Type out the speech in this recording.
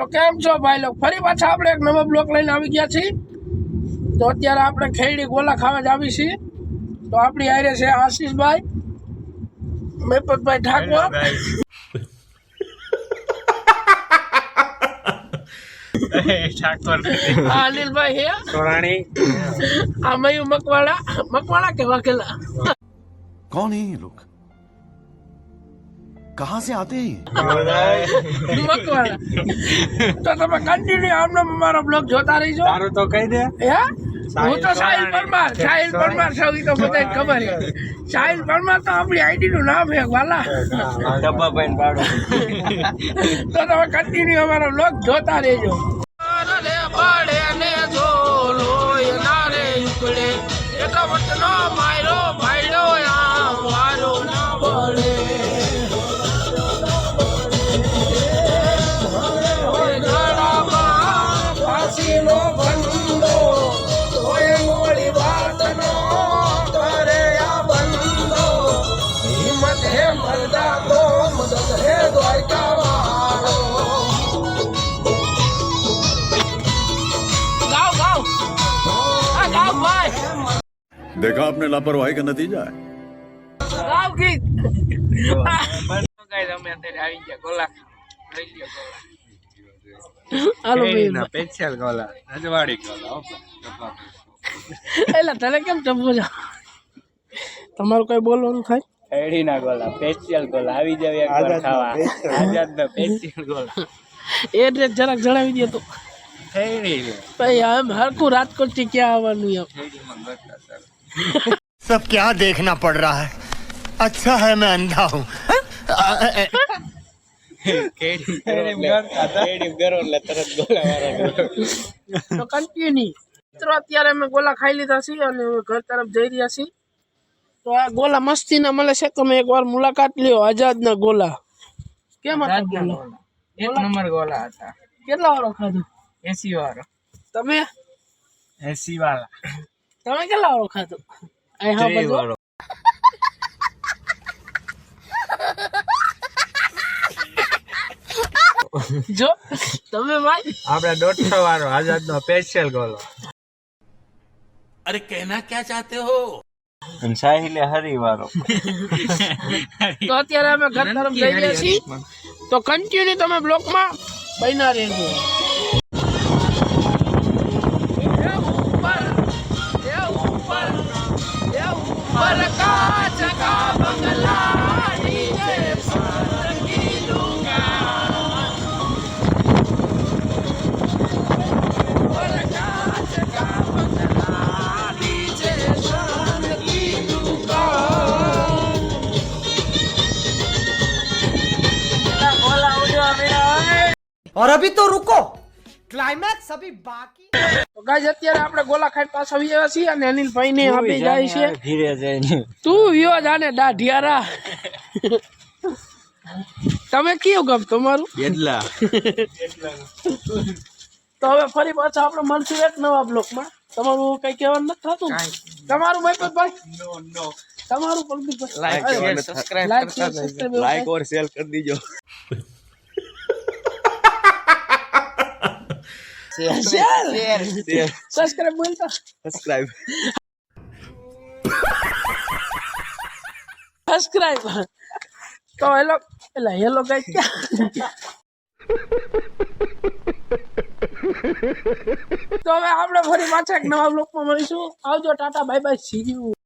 તો કેમ છો ભાઈ લોકો? ફરી પાછા આપણે એક નવો બ્લોક લઈને આવી ગયા છીએ. તો અત્યારે આપણે ખેડી ગોલા ખાવા જ આવી છીએ. તો આપણી આરે છે આશીષભાઈ મેપતભાઈ ઠાકોર. અનિલભાઈ હે. આ મયું મકવાડા મકવાડા કે વાઘેલા કોણ હે લોક? कहां से आते हैं ये? મકવાડા તો તમે કન્ટિન્યુ આમનો અમારો બ્લોગ જોતા રહીજો તારું તો કહી દે હે હું તો સાહિલ પરમાર સાહિલ પરમાર સૌ ઈ તો બધાને ખબર છે સાહિલ પરમાર તો આપણી આઈડી નું નામ છે વાલા ડબ્બા ભાઈ પાડો તો તમે કન્ટિન્યુ અમારો બ્લોગ જોતા રહેજો देखा आपने लापरवाही का नतीजा है ગાઓ ગીત ગાઈસ અમે અત્યારે આવી ગયા ગોલા લઈ લ્યો ગોલા હાલો કેરીના ભાઈ સ્પેશિયલ ગોલા રજવાડી ગોલા હો ડબ્બા એટલે તને કેમ ચંપો છો તમારું કઈ બોલવાનું થાય કેરીના ગોલા સ્પેશિયલ ગોલા આવી જાવ એકવાર ખાવા આઝાદના સ્પેશિયલ ગોલા એડ્રેસ જરાક જણાવી દે તો કેરી ભાઈ આમ હરકું રાજકોટ થી ક્યાં આવવાનું એમ કેરીમાં ગોતા સર सब क्या देखना पड़ रहा है अच्छा है मैं अंधा हूँ કેરી કેરી કેરી ગરો એટલે તરત ગોલા વાળા તો કન્ટિન્યુ મિત્રો અત્યારે અમે ગોલા ખાઈ લીધા છીએ અને હવે ઘર તરફ જઈ રહ્યા છીએ તો આ ગોલા મસ્તીના મળે છે તમે એકવાર મુલાકાત લ્યો આઝાદના ગોલા કેમ હતા ગોલા એક નંબર ગોલા હતા કેટલા વાળો ખાધું એસી વાળો તમે એસી વાળા તમે કેટલા વાળો હા વાળો જો તમે ભાઈ આપણે દોઢસો વાળો આઝાદ નો સ્પેશિયલ ગોલો અને સાહિલે હરી વાળો. તો અત્યારે અમે ઘર તરફ જઈ રહ્યા છીએ. તો કન્ટિન્યુ તમે બ્લોકમાં બન્યા રહેજો. और अभी तो रुको क्लाइमैक्स अभी बाकी તો ગાઈસ અત્યારે આપણે ગોલા ખાઈ પાછા આવી આવ્યા છીએ અને અનિલભાઈ ને આપી જાય છે ધીરે જઈને તું વિયો જાને દાઢિયારા તમે કયું ગમ તમારું એટલા તો હવે ફરી પાછા આપણે મળશું એક નવા બ્લોકમાં તમારું કઈ કહેવાનું નથી થતું તમારું ભાઈ તમારું પલકીભાઈ લાઈક અરે, share subscribe like share subscribe એવું કાંઈ? और शेयर कर શેર શેર શેર સબસ્ક્રાઇબ બોલતો સબસ્ક્રાઇબ સબસ્ક્રાઇબ તો હેલો એટલે હેલો ગાઈસ તો હવે આપણે ફરી પાછા એક નવા બ્લોગમાં મળીશું આવજો ta ta bye bye see you